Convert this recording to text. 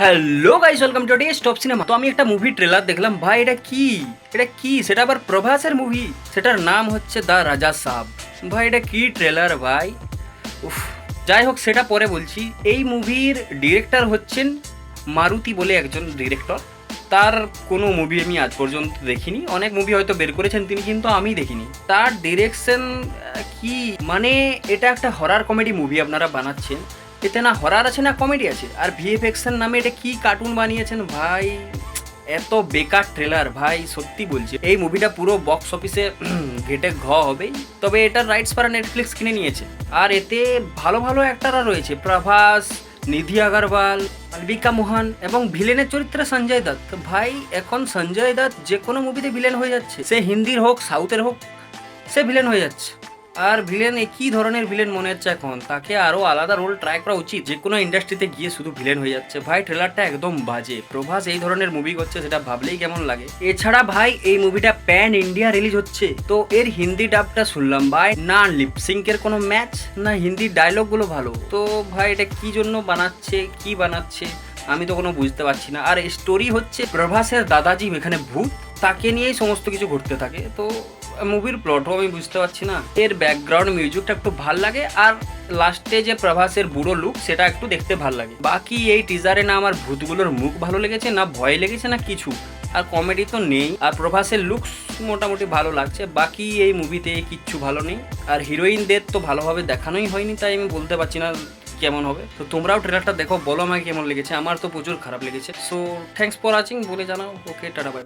Hello guys welcome to day stop cinema তো আমি একটা মুভি ট্রেলার দেখলাম। ভাই, এটা কি? এটা কি? সেটা আবার প্রভাসের মুভি সেটার নাম হচ্ছে দ্য রাজা সাব। ভাই, এটা কি ট্রেলার ভাই? উফ, যাই হোক, সেটা পরে বলছি। এই মুভির ডিরেক্টর হচ্ছেন মারুতি বলে একজন ডিরেক্টর তার কোনো মুভি আমি আজ পর্যন্ত দেখিনি। অনেক মুভি হয়তো বের করেছেন তিনি, কিন্তু আমি দেখিনি। তার ডিরেকশন কি? মানে এটা একটা হরার কমেডি মুভি আপনারা বানাচ্ছেন। এতে না হরার আছে না কমেডি আছে? আর ভিএফএক্সের নামে এটা কি কার্টুন বানিয়েছেন ভাই? এত বেকার ট্রেলার ভাই, সত্যি বলছি। এই মুভিটা পুরো বক্স অফিসে ঘেটে ঘ হবে তবে এটার রাইটস পারা নেটফ্লিক্স কিনে নিয়েছে। আর এতে ভালো ভালো অ্যাক্টাররা রয়েছে। প্রভাস, নিধি আগরওয়াল মালবিকা মোহন এবং ভিলেনের চরিত্রে সঞ্জয় দত্ত। ভাই, এখন সঞ্জয় দত্ত যে কোনো মুভিতে ভিলেন হয়ে যাচ্ছে। সে হিন্দির হোক সাউথের হোক, সে ভিলেন হয়ে যাচ্ছে। আর ভিলেন একই ধরনের ভিলেন মনে হচ্ছে এখন? তাকে আরও আলাদা রোল ট্রাই করা উচিত, যে কোনো ইন্ডাস্ট্রিতে গিয়ে শুধু ভিলেন হয়ে যাচ্ছে। ভাই ট্রেলারটা একদম বাজে। প্রভাস এই ধরনের মুভি করছে, সেটা ভাবলেই কেমন লাগে। এছাড়া ভাই, এই মুভিটা প্যান ইন্ডিয়া রিলিজ হচ্ছে। তো এর হিন্দি ডাবটা শুনলাম ভাই। না লিপসিঙ্কের কোনো ম্যাচ না হিন্দি ডায়লগগুলো ভালো। তো ভাই, এটা কি জন্য বানাচ্ছে, কি বানাচ্ছে, আমি তো কোনো বুঝতে পারছি না। আর স্টোরি হচ্ছে প্রভাসের দাদাজি এখানে ভূত, তাকে নিয়েই সমস্ত কিছু ঘটতে থাকে। তো মুভির প্লটও আমি বুঝতে পারছি না। এর ব্যাকগ্রাউন্ড মিউজিকটা একটু ভালো লাগে আর লাস্টে যে প্রভাসের বুড়ো লুক সেটা একটু দেখতে ভালো লাগে। বাকি এই টিজারে না আমার ভূতগুলোর মুখ ভালো লেগেছে, না ভয় লেগেছে, না কিছু। আর কমেডি তো নেই। আর প্রভাসের লুকস মোটামুটি ভালো লাগছে। বাকি এই মুভিতে কিচ্ছু ভালো নেই। আর হিরোইনদের তো ভালোভাবে দেখানোই হয়নি, তাই আমি বলতে পারছি না কেমন হবে। তো তোমরাও ট্রেলারটা দেখো, বলো আমাকে কেমন লেগেছে। আমার তো প্রচুর খারাপ লেগেছে। সো থ্যাঙ্কস ফর ওয়াচিং বলে জানাও। ওকে টাটা বাই